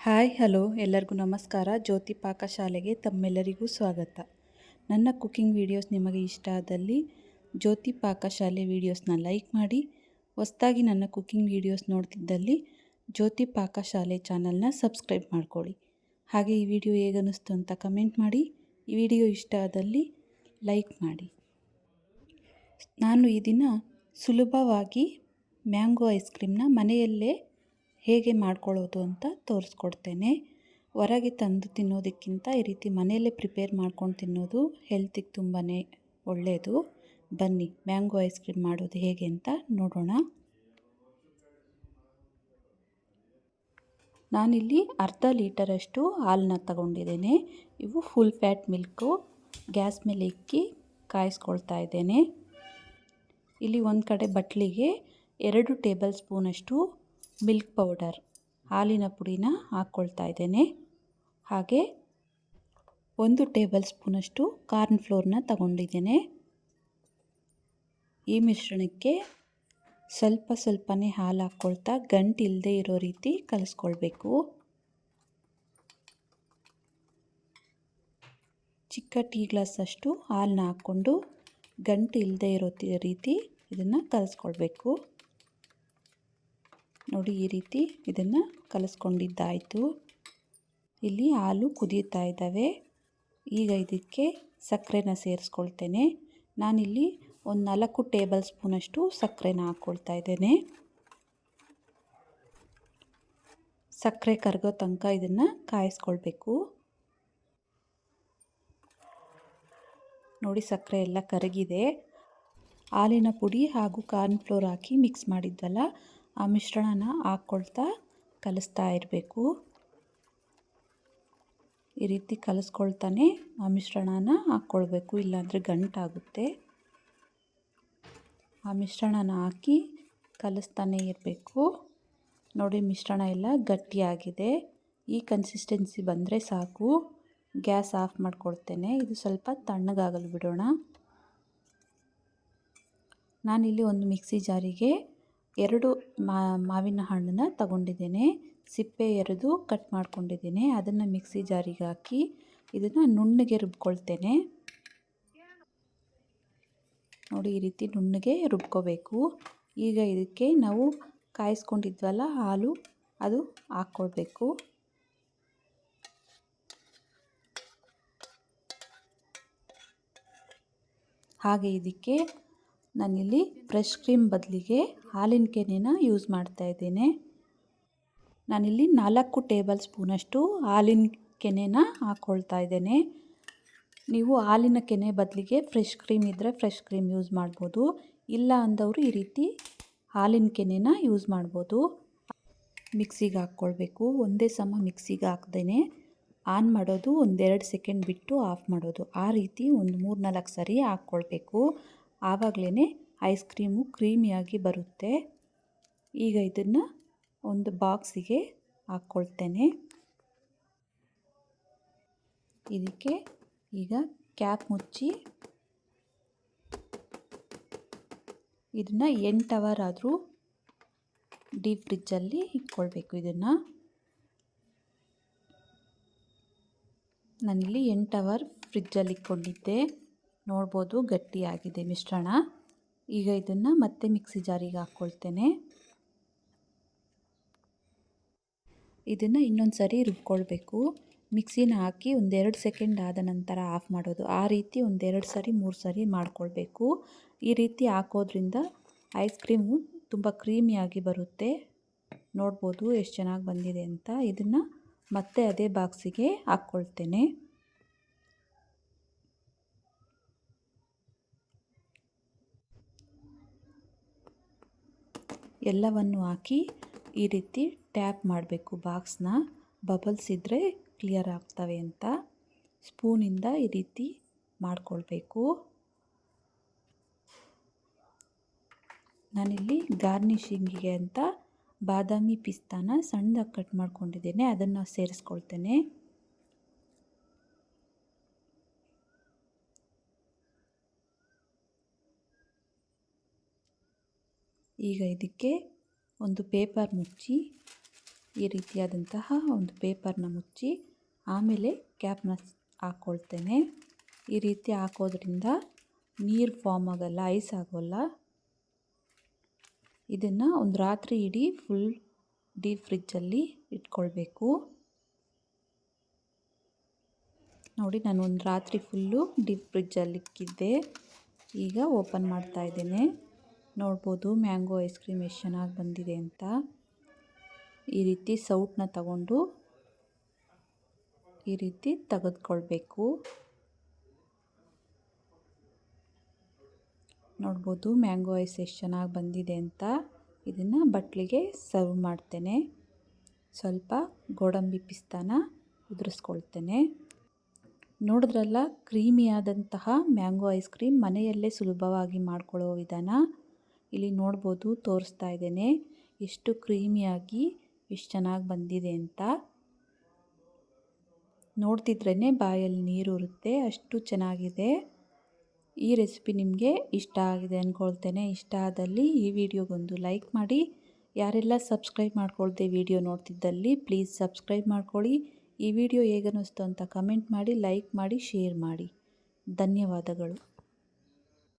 Hi, hello. ಎಲ್ಲರಿಗೂ ನಮಸ್ಕಾರ. ಜ್ಯೋತಿ ಪಾಕಶಾಲೆಗೆ ತಮ್ಮೆಲ್ಲರಿಗೂ ಸ್ವಾಗತ. ನನ್ನ ಕುಕ್ಕಿಂಗ್ ವಿಡಿಯೋಸ್ ನಿಮಗೆ ಇಷ್ಟ ಆದಲ್ಲಿ ಜ್ಯೋತಿ ಪಾಕಶಾಲೆ ವೀಡಿಯೋಸ್ನ ಲೈಕ್ ಮಾಡಿ. ಹೊಸ್ದಾಗಿ ನನ್ನ ಕುಕ್ಕಿಂಗ್ ವಿಡಿಯೋಸ್ ನೋಡ್ತಿದ್ದಲ್ಲಿ ಜ್ಯೋತಿ ಪಾಕಶಾಲೆ ಚಾನಲ್ನ ಸಬ್ಸ್ಕ್ರೈಬ್ ಮಾಡ್ಕೊಳ್ಳಿ. ಹಾಗೆ ಈ ವಿಡಿಯೋ ಹೇಗನ್ನಿಸ್ತು ಅಂತ ಕಮೆಂಟ್ ಮಾಡಿ. ಈ ವಿಡಿಯೋ ಇಷ್ಟ ಆದಲ್ಲಿ ಲೈಕ್ ಮಾಡಿ. ನಾನು ಈ ದಿನ ಸುಲಭವಾಗಿ ಮ್ಯಾಂಗೋ ಐಸ್ ಕ್ರೀಮ್ನ ಮನೆಯಲ್ಲೇ ಹೇಗೆ ಮಾಡ್ಕೊಳ್ಳೋದು ಅಂತ ತೋರಿಸ್ಕೊಡ್ತೇನೆ. ಹೊರಗೆ ತಂದು ತಿನ್ನೋದಕ್ಕಿಂತ ಈ ರೀತಿ ಮನೆಯಲ್ಲೇ ಪ್ರಿಪೇರ್ ಮಾಡ್ಕೊಂಡು ತಿನ್ನೋದು ಹೆಲ್ತಿಗೆ ತುಂಬಾ ಒಳ್ಳೆಯದು ಬನ್ನಿ, ಮ್ಯಾಂಗೋ ಐಸ್ ಕ್ರೀಮ್ ಮಾಡೋದು ಹೇಗೆ ಅಂತ ನೋಡೋಣ. ನಾನಿಲ್ಲಿ ಅರ್ಧ ಲೀಟರಷ್ಟು ಹಾಲನ್ನ ತಗೊಂಡಿದ್ದೇನೆ. ಇವು ಫುಲ್ ಫ್ಯಾಟ್ ಮಿಲ್ಕು ಗ್ಯಾಸ್ ಮೇಲೆ ಇಕ್ಕಿ ಕಾಯಿಸ್ಕೊಳ್ತಾ ಇದ್ದೇನೆ. ಇಲ್ಲಿ ಒಂದು ಕಡೆ ಬಟ್ಲಿಗೆ ಎರಡು ಟೇಬಲ್ ಸ್ಪೂನಷ್ಟು ಮಿಲ್ಕ್ ಪೌಡರ್ ಹಾಲಿನ ಪುಡಿನ ಹಾಕ್ಕೊಳ್ತಾ ಇದ್ದೇನೆ. ಹಾಗೆ ಒಂದು ಟೇಬಲ್ ಸ್ಪೂನಷ್ಟು ಕಾರ್ನ್ ಫ್ಲೋರ್ನ ತಗೊಂಡಿದ್ದೇನೆ. ಈ ಮಿಶ್ರಣಕ್ಕೆ ಸ್ವಲ್ಪ ಸ್ವಲ್ಪನೇ ಹಾಲು ಹಾಕ್ಕೊಳ್ತಾ ಗಂಟು ಇಲ್ಲದೆ ಇರೋ ರೀತಿ ಕಲಿಸ್ಕೊಳ್ಬೇಕು. ಚಿಕ್ಕ ಟೀ ಗ್ಲಾಸಷ್ಟು ಹಾಲನ್ನ ಹಾಕ್ಕೊಂಡು ಗಂಟು ಇಲ್ಲದೆ ಇರೋ ರೀತಿ ಇದನ್ನು ಕಲಿಸ್ಕೊಳ್ಬೇಕು. ನೋಡಿ ಈ ರೀತಿ ಇದನ್ನು ಕಲಿಸ್ಕೊಂಡಿದ್ದಾಯಿತು. ಇಲ್ಲಿ ಹಾಲು ಕುದಿಯುತ್ತಾ ಇದ್ದಾವೆ. ಈಗ ಇದಕ್ಕೆ ಸಕ್ಕರೆನ ಸೇರಿಸ್ಕೊಳ್ತೇನೆ. ನಾನಿಲ್ಲಿ ಒಂದು ನಾಲ್ಕು ಟೇಬಲ್ ಸ್ಪೂನಷ್ಟು ಸಕ್ಕರೆನ ಹಾಕ್ಕೊಳ್ತಾ ಇದ್ದೇನೆ. ಸಕ್ಕರೆ ಕರಗೋ ತನಕ ಇದನ್ನು ಕಾಯಿಸ್ಕೊಳ್ಬೇಕು. ನೋಡಿ ಸಕ್ಕರೆ ಎಲ್ಲ ಕರಗಿದೆ. ಹಾಲಿನ ಪುಡಿ ಹಾಗೂ ಕಾರ್ನ್ಫ್ಲೋರ್ ಹಾಕಿ ಮಿಕ್ಸ್ ಮಾಡಿದ್ವಲ್ಲ ಆ ಮಿಶ್ರಣನ ಹಾಕ್ಕೊಳ್ತಾ ಕಲಿಸ್ತಾ ಇರಬೇಕು. ಈ ರೀತಿ ಕಲಿಸ್ಕೊಳ್ತಾನೆ ಆ ಮಿಶ್ರಣನ ಹಾಕ್ಕೊಳ್ಬೇಕು, ಇಲ್ಲಾಂದರೆ ಗಂಟಾಗುತ್ತೆ. ಆ ಮಿಶ್ರಣನ ಹಾಕಿ ಕಲಿಸ್ತಾನೆ ಇರಬೇಕು. ನೋಡಿ, ಮಿಶ್ರಣ ಎಲ್ಲ ಗಟ್ಟಿಯಾಗಿದೆ. ಈ ಕನ್ಸಿಸ್ಟೆನ್ಸಿ ಬಂದರೆ ಸಾಕು. ಗ್ಯಾಸ್ ಆಫ್ ಮಾಡ್ಕೊಳ್ತೇನೆ. ಇದು ಸ್ವಲ್ಪ ತಣ್ಣಗಾಗಲು ಬಿಡೋಣ. ನಾನಿಲ್ಲಿ ಒಂದು ಮಿಕ್ಸಿ ಜಾರಿಗೆ ಎರಡು ಮಾವಿನ ಹಣ್ಣನ್ನು ತಗೊಂಡಿದ್ದೇನೆ. ಸಿಪ್ಪೆ ಎರೆದು ಕಟ್ ಮಾಡ್ಕೊಂಡಿದ್ದೇನೆ. ಅದನ್ನು ಮಿಕ್ಸಿ ಜಾರಿಗೆ ಹಾಕಿ ಇದನ್ನು ನುಣ್ಣಗೆ ರುಬ್ಕೊಳ್ತೇನೆ. ನೋಡಿ, ಈ ರೀತಿ ನುಣ್ಣಗೆ ರುಬ್ಕೋಬೇಕು. ಈಗ ಇದಕ್ಕೆ ನಾವು ಕಾಯಿಸ್ಕೊಂಡಿದ್ವಲ್ಲ ಹಾಲು, ಅದು ಹಾಕ್ಕೊಳ್ಬೇಕು. ಹಾಗೆ ಇದಕ್ಕೆ ನಾನಿಲ್ಲಿ ಫ್ರೆಶ್ ಕ್ರೀಮ್ ಬದಲಿಗೆ ಹಾಲಿನ ಕೆನೆನ ಯೂಸ್ ಮಾಡ್ತಾ ಇದ್ದೇನೆ. ನಾನಿಲ್ಲಿ ನಾಲ್ಕು ಟೇಬಲ್ ಸ್ಪೂನಷ್ಟು ಹಾಲಿನ ಕೆನೆನ ಹಾಕ್ಕೊಳ್ತಾ ಇದ್ದೇನೆ. ನೀವು ಹಾಲಿನ ಕೆನೆ ಬದಲಿಗೆ ಫ್ರೆಶ್ ಕ್ರೀಮ್ ಇದ್ದರೆ ಫ್ರೆಶ್ ಕ್ರೀಮ್ ಯೂಸ್ ಮಾಡ್ಬೋದು. ಇಲ್ಲ ಅಂದವರು ಈ ರೀತಿ ಹಾಲಿನ ಕೆನೆನ ಯೂಸ್ ಮಾಡ್ಬೋದು. ಮಿಕ್ಸಿಗೆ ಹಾಕ್ಕೊಳ್ಬೇಕು ಒಂದೇ ಸಮ ಮಿಕ್ಸಿಗೆ ಹಾಕ್ದೇ ಆನ್ ಮಾಡೋದು ಒಂದೆರಡು ಸೆಕೆಂಡ್ ಬಿಟ್ಟು ಆಫ್ ಮಾಡೋದು. ಆ ರೀತಿ ಒಂದು ಮೂರು ನಾಲ್ಕು ಸರಿ ಹಾಕ್ಕೊಳ್ಬೇಕು ಆವಾಗಲೇ ಐಸ್ ಕ್ರೀಮು ಕ್ರೀಮಿಯಾಗಿ ಬರುತ್ತೆ. ಈಗ ಇದನ್ನು ಒಂದು ಬಾಕ್ಸಿಗೆ ಹಾಕ್ಕೊಳ್ತೇನೆ ಇದಕ್ಕೆ ಈಗ ಕ್ಯಾಪ್ ಮುಚ್ಚಿ ಇದನ್ನು ಎಂಟು ಅವರ್ ಆದರೂ ಡೀಪ್ ಫ್ರಿಜ್ಜಲ್ಲಿ ಇಟ್ಕೊಳ್ಬೇಕು ಇದನ್ನು. ನಾನಿಲ್ಲಿ ಎಂಟು ಅವರ್ ಫ್ರಿಜ್ಜಲ್ಲಿ ಇಟ್ಕೊಂಡಿದ್ದೆ. ನೋಡ್ಬೋದು, ಗಟ್ಟಿಯಾಗಿದೆ ಮಿಶ್ರಣ. ಈಗ ಇದನ್ನು ಮತ್ತೆ ಮಿಕ್ಸಿ ಜಾರಿಗೆ ಹಾಕ್ಕೊಳ್ತೇನೆ ಇದನ್ನು ಇನ್ನೊಂದು ಸರಿ ರುಬ್ಕೊಳ್ಬೇಕು. ಮಿಕ್ಸಿನ ಹಾಕಿ ಒಂದೆರಡು ಸೆಕೆಂಡ್ ಆದ ನಂತರ ಆಫ್ ಮಾಡೋದು. ಆ ರೀತಿ ಒಂದೆರಡು ಸರಿ, ಮೂರು ಸರಿ ಮಾಡ್ಕೊಳ್ಬೇಕು. ಈ ರೀತಿ ಹಾಕೋದ್ರಿಂದ ಐಸ್ ಕ್ರೀಮು ತುಂಬ ಕ್ರೀಮಿಯಾಗಿ ಬರುತ್ತೆ. ನೋಡ್ಬೋದು ಎಷ್ಟು ಚೆನ್ನಾಗಿ ಬಂದಿದೆ ಅಂತ. ಇದನ್ನು ಮತ್ತೆ ಅದೇ ಬಾಕ್ಸಿಗೆ ಹಾಕ್ಕೊಳ್ತೇನೆ ಎಲ್ಲವನ್ನು ಹಾಕಿ ಈ ರೀತಿ ಟ್ಯಾಪ್ ಮಾಡಬೇಕು. ಬಾಕ್ಸ್ನ ಬಬಲ್ಸ್ ಇದ್ದರೆ ಕ್ಲಿಯರ್ ಆಗ್ತವೆ ಅಂತ ಸ್ಪೂನಿಂದ ಈ ರೀತಿ ಮಾಡಿಕೊಳ್ಬೇಕು. ನಾನಿಲ್ಲಿ ಗಾರ್ನಿಷಿಂಗಿಗೆ ಅಂತ ಬಾದಾಮಿ ಪಿಸ್ತಾನ ಸಣ್ಣದಾಗಿ ಕಟ್ ಮಾಡ್ಕೊಂಡಿದ್ದೇನೆ. ಅದನ್ನು ಸೇರಿಸ್ಕೊಳ್ತೇನೆ. ಈಗ ಇದಕ್ಕೆ ಒಂದು ಪೇಪರ್ ಮುಚ್ಚಿ, ಈ ರೀತಿಯಾದಂತಹ ಒಂದು ಪೇಪರ್ನ ಮುಚ್ಚಿ, ಆಮೇಲೆ ಕ್ಯಾಪ್ನ ಹಾಕ್ಕೊಳ್ತೇನೆ ಈ ರೀತಿ ಹಾಕೋದ್ರಿಂದ ನೀರು ಫಾರ್ಮ್ ಆಗೋಲ್ಲ ಐಸ್ ಆಗೋಲ್ಲ. ಇದನ್ನು ಒಂದು ರಾತ್ರಿ ಇಡೀ ಫುಲ್ ಡೀಪ್ ಫ್ರಿಜ್ಜಲ್ಲಿ ಇಟ್ಕೊಳ್ಬೇಕು. ನೋಡಿ ನಾನು ಒಂದು ರಾತ್ರಿ ಫುಲ್ಲು ಡೀಪ್ ಫ್ರಿಜ್ಜಲ್ಲಿ ಇಕ್ಕಿದ್ದೆ. ಈಗ ಓಪನ್ ಮಾಡ್ತಾ ಇದ್ದೇನೆ. ನೋಡ್ಬೋದು ಮ್ಯಾಂಗೋ ಐಸ್ ಕ್ರೀಮ್ ಎಷ್ಟು ಚೆನ್ನಾಗಿ ಬಂದಿದೆ ಅಂತ. ಈ ರೀತಿ ಸೌಟನ್ನ ತಗೊಂಡು ಈ ರೀತಿ ತೆಗೆದುಕೊಳ್ಬೇಕು. ನೋಡ್ಬೋದು ಮ್ಯಾಂಗೋ ಐಸ್ ಎಷ್ಟು ಚೆನ್ನಾಗಿ ಬಂದಿದೆ ಅಂತ. ಇದನ್ನು ಬಟ್ಲಿಗೆ ಸರ್ವ್ ಮಾಡ್ತೇನೆ. ಸ್ವಲ್ಪ ಗೋಡಂಬಿ ಪಿಸ್ತಾನ ಉದುರಿಸ್ಕೊಳ್ತೇನೆ. ನೋಡಿದ್ರಲ್ಲ, ಕ್ರೀಮಿಯಾದಂತಹ ಮ್ಯಾಂಗೋ ಐಸ್ ಕ್ರೀಮ್ ಮನೆಯಲ್ಲೇ ಸುಲಭವಾಗಿ ಮಾಡ್ಕೊಳ್ಳೋ ವಿಧಾನ. ಇಲ್ಲಿ ನೋಡ್ಬೋದು ತೋರಿಸ್ತಾ ಇದ್ದೇನೆ. ಎಷ್ಟು ಕ್ರೀಮಿಯಾಗಿ ಎಷ್ಟು ಚೆನ್ನಾಗಿ ಬಂದಿದೆ ಅಂತ. ನೋಡ್ತಿದ್ರೇ ಬಾಯಲ್ಲಿ ನೀರು ಇರುತ್ತೆ, ಅಷ್ಟು ಚೆನ್ನಾಗಿದೆ. ಈ ರೆಸಿಪಿ ನಿಮಗೆ ಇಷ್ಟ ಆಗಿದೆ ಅಂದ್ಕೊಳ್ತೇನೆ ಇಷ್ಟ ಆದಲ್ಲಿ ಈ ವಿಡಿಯೋಗೊಂದು ಲೈಕ್ ಮಾಡಿ. ಯಾರೆಲ್ಲ ಸಬ್ಸ್ಕ್ರೈಬ್ ಮಾಡ್ಕೊಳ್ದೆ ವಿಡಿಯೋ ನೋಡ್ತಿದ್ದಲ್ಲಿ, ಪ್ಲೀಸ್ ಸಬ್ಸ್ಕ್ರೈಬ್ ಮಾಡ್ಕೊಳ್ಳಿ. ಈ ವಿಡಿಯೋ ಹೇಗನ್ನಿಸ್ತು ಅಂತ ಕಮೆಂಟ್ ಮಾಡಿ, ಲೈಕ್ ಮಾಡಿ, ಶೇರ್ ಮಾಡಿ. ಧನ್ಯವಾದಗಳು.